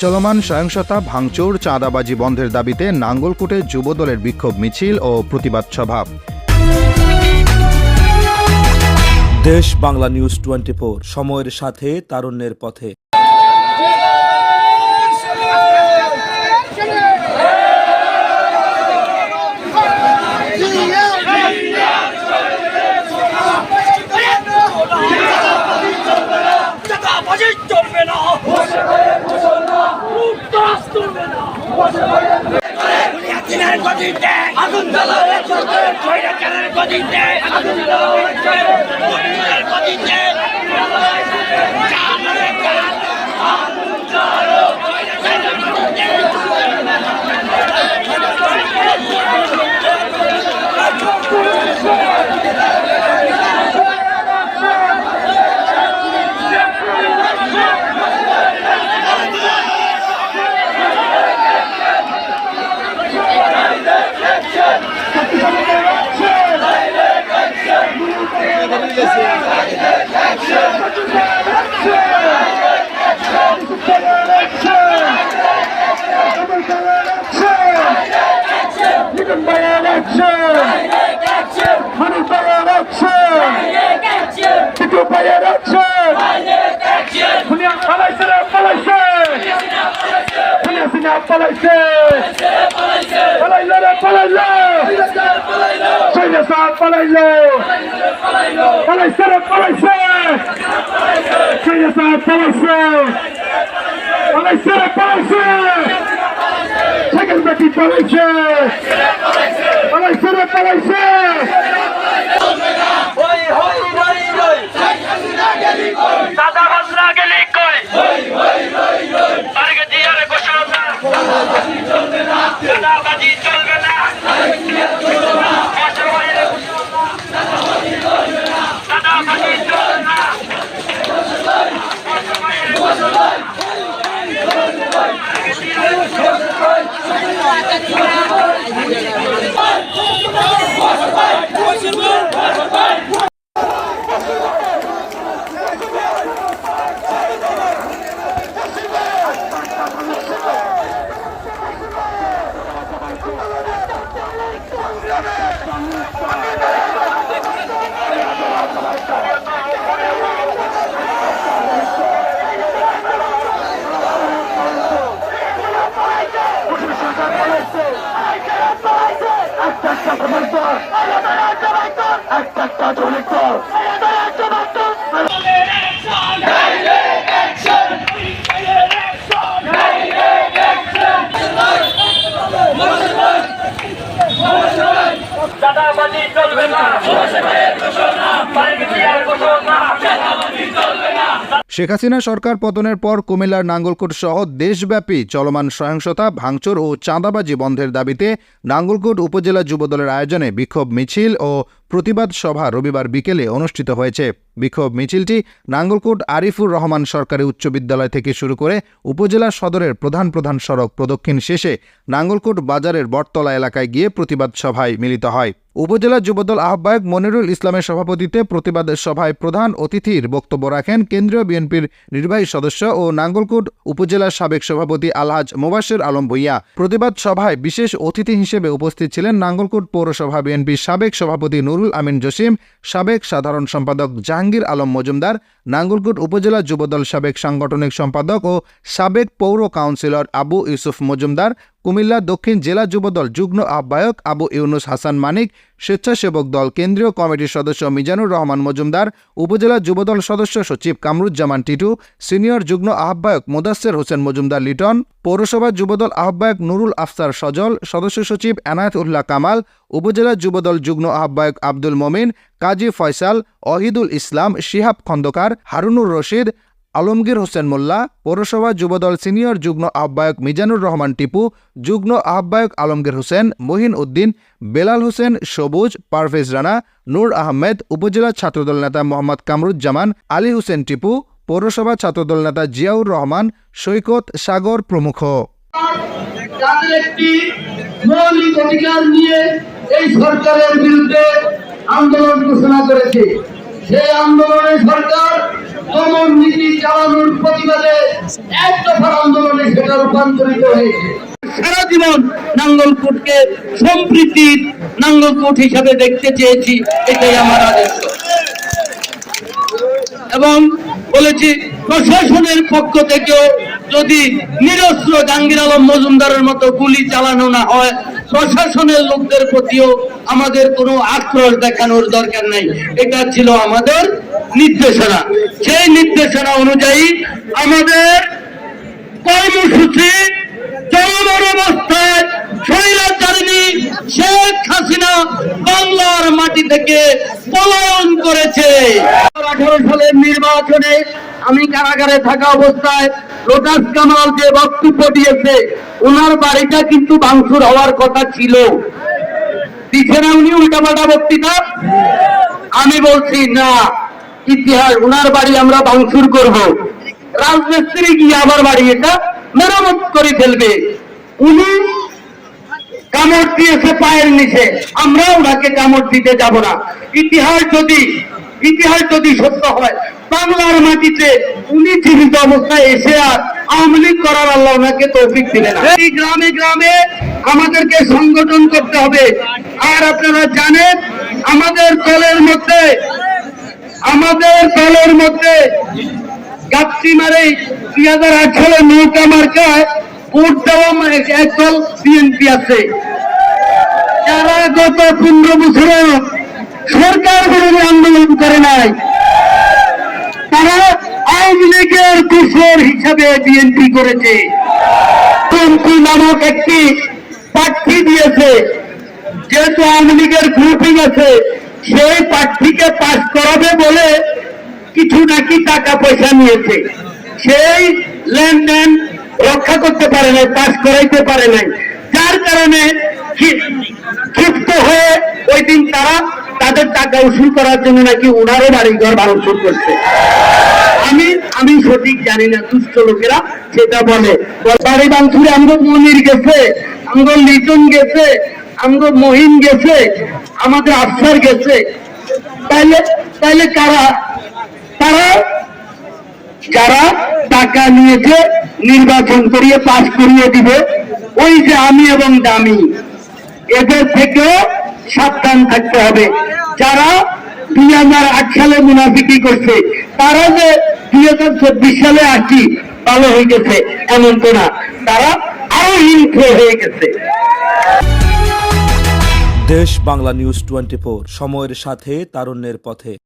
চলমান সহিংসতা, ভাঙচুর, চাঁদাবাজি বন্ধের দাবিতে নাঙ্গলকোটে যুবদলের বিক্ষোভ মিছিল ও প্রতিবাদ সভা। দেশ বাংলা নিউজ টোয়েন্টি সময়ের সাথে, তারুণ্যের পথে চলবে না চলবে না দুনিয়ার গতিতে আগুন জ্বালাবে চলবে স্বৈরাচারের গতিতে আগুন জ্বালাবে পালাইলো পালাইছে রে পালাইছে সৈন্য সাহেব পালাইছে পালাইছে রে পালাইছে সেকেন্ড বেটি পালাইছে পালাইছে রে পালাইছে শেখ হাসিনা সরকার পতনের পর কুমিল্লার নাঙ্গলকোট সহ দেশব্যাপী চলমান সহিংসতা, ভাঙচুর ও চাঁদাবাজি বন্ধের দাবিতে নাঙ্গলকোট উপজেলা যুবদলের আয়োজনে বিক্ষোভ মিছিল ও প্রতিবাদ সভা রবিবার বিকেলে অনুষ্ঠিত হয়েছে। বিক্ষোভ মিছিলটি নাঙ্গলকোট আরিফুর রহমান সরকারি উচ্চ বিদ্যালয় থেকে শুরু করে উপজেলা সদরের প্রধান প্রধান সড়ক প্রদক্ষিণ শেষে নাঙ্গলকোট বাজারের বটতলা এলাকায় গিয়ে প্রতিবাদ সভায় মিলিত হয়। উপজেলা যুবদল আহ্বায়ক মনিরুল ইসলামের সভাপতিত্বে প্রতিবাদ সভায় প্রধান অতিথির বক্তব্য রাখেন কেন্দ্রীয় বিএনপির নির্বাহী সদস্য ও নাঙ্গলকোট উপজেলার সাবেক সভাপতি আলহাজ মোবাশের আলম ভুইয়া। প্রতিবাদ সভায় বিশেষ অতিথি হিসেবে উপস্থিত ছিলেন নাঙ্গলকোট পৌরসভা বিএনপির সাবেক সভাপতি নুরুল আমিন জসিম, সাবেক সাধারণ সম্পাদক জাহাঙ্গীর আলম মজুমদার, নাঙ্গলকোট উপজেলা যুবদল সাবেক সাংগঠনিক সম্পাদক ও সাবেক পৌর কাউন্সিলর আবু ইউসুফ মজুমদার কুমিল্লা দক্ষিণ জেলা যুবদল যুগ্ম আহ্বায়ক আবু ইউনুস হাসান মানিক, স্বেচ্ছাসেবক দল কেন্দ্রীয় কমিটির সদস্য মিজানুর রহমান মজুমদার, উপজেলা যুবদল সদস্য সচিব কামরুজ্জামান টিটু, সিনিয়র যুগ্ম আহ্বায়ক মোদাস্সের হোসেন মজুমদার লিটন, পৌরসভা যুবদল আহ্বায়ক নুরুল আফসার সজল, সদস্য সচিব এনায়েত উল্লাহ কামাল, উপজেলা যুবদল যুগ্ম আহ্বায়ক আব্দুল মমিন, কাজী ফয়সাল, অহিদুল ইসলাম, শিহাব খন্দকার, হারুনুর রশিদ আলমগীর হোসেন মোল্লা, পৌরসভা যুবদল সিনিয়র যুগ্ম আহ্বায়ক মিজানুর রহমান টিপু, যুগ্ম আহ্বায়ক আলমগীর হোসেন, মহিন উদ্দিন, বেলাল হোসেন, সবুজ, পারভেজ রানা, নূর আহমেদ, উপজেলা ছাত্রদল নেতা মোহাম্মদ কামরুজ্জামান, আলী হোসেন টিপু, পৌরসভা ছাত্রদল নেতা জিয়াউর রহমান, সৈকত সাগর প্রমুখ। আন্দোলন ঘোষণা করেছে। সেই আন্দোলনে সরকার দমন নীতি চালানোর প্রতিবাদে এক দফার আন্দোলনে সেটা রূপান্তরিত হয়েছে। সারা জীবন নাঙ্গলকোটকে সম্প্রীতির নাঙ্গলকোট হিসাবে দেখতে চেয়েছি, এটাই আমার আদেশ এবং বলেছি, প্রশাসনের পক্ষ থেকেও যদি নিরস্ত্র জাহাঙ্গীর আলম মজুমদারের মতো গুলি চালানো না হয়, প্রশাসনের লোকদের প্রতিও আমাদের কোনো আক্রোশ দেখানোর দরকার নাই। এটা ছিল আমাদের নির্দেশনা। সেই নির্দেশনা অনুযায়ী আমাদের কর্মসূচি চলমান অবস্থায় স্বৈরাচারিণী শেখ হাসিনা বাংলার মাটি থেকে পলায়ন করেছে। আঠারো সালের নির্বাচনে আমি কারাগারে থাকা অবস্থায় লোটাস কামাল যে বক্তব্য দিয়েছে, ওনার বাড়িটা কিন্তু ভাঙচুর হওয়ার কথা ছিল। দিচ্ছে না উনি উল্টাপাল্টা বক্তৃতা? আমি বলছি না। ইতিহাস, উনার বাড়ি আমরা ভাঙচুর করব। রাজমিস্ত্রি গিয়ে আমার বাড়ি এটা মেরামত করে ফেলবে। উনি কামড় দিয়েছে পায়ের নিচে। আমরা ওনাকে কামড় দিতে যাব না। ইতিহাস যদি ইতিহাস যদি সত্য হয়, বাংলার মাটিতে উনি জীবিত অবস্থায় এসে আর আওয়ামী লীগ করার আল্লাহ ওনাকে তৌফিক দিলেন এই গ্রামে গ্রামে আমাদেরকে সংগঠন করতে হবে। আর আপনারা জানেন, আমাদের দলের মধ্যে আমাদের দলের মধ্যে গাপসি মারে দুই হাজার আট সালে নৌকা মার্কায় ভোট দেওয়া এক- একদল বিএনপি আছে। যারা গত পনেরো বছরে সরকার বিরোধী আন্দোলন করে নাই, তারা আওয়ামী লীগের কুশোর হিসাবে বিএনপি করেছে। টুমকু নামক একটি প্রার্থী দিয়েছে, যেহেতু আওয়ামী লীগের গ্রুপিং আছে, সেই প্রার্থীকে পাশ করাবে বলে কিছু নাকি টাকা পয়সা নিয়েছে। সেই লেনদেন রক্ষা করতে পারে নাই পাশ করাইতে পারে নাই। যার কারণে ক্ষিপ্ত হয়ে ওই দিন তারা তাদের টাকা উসুল করার জন্য নাকি ওনারও বাড়িঘর ভাঙচুর করছে। আমি আমি সঠিক জানি না, দুষ্ট লোকেরা সেটা বলে। বাড়ি বাংশুরে আমগো মনির গেছে আমগো লিটন গেছে আমগো মহিন গেছে, আমাদের আফসার গেছে। তাইলে তাইলে কারা, তারা যারা টাকা নিয়েছে নির্বাচন করিয়ে পাশ করিয়ে দিবে, ওই যে আমি এবং দামি, এদের থেকেও সাবধান থাকতে হবে। যারা দুই হাজার আট সালে মুনাফিকি করছে, তারা যে দুই হাজার চব্বিশ সালে আসি ভালো হয়ে গেছে, এমন তো না। তারা আরও হিংস্র হয়ে গেছে। দেশ বাংলা নিউজ টোয়েন্টি সময়ের সাথে, তারুণ্যের পথে।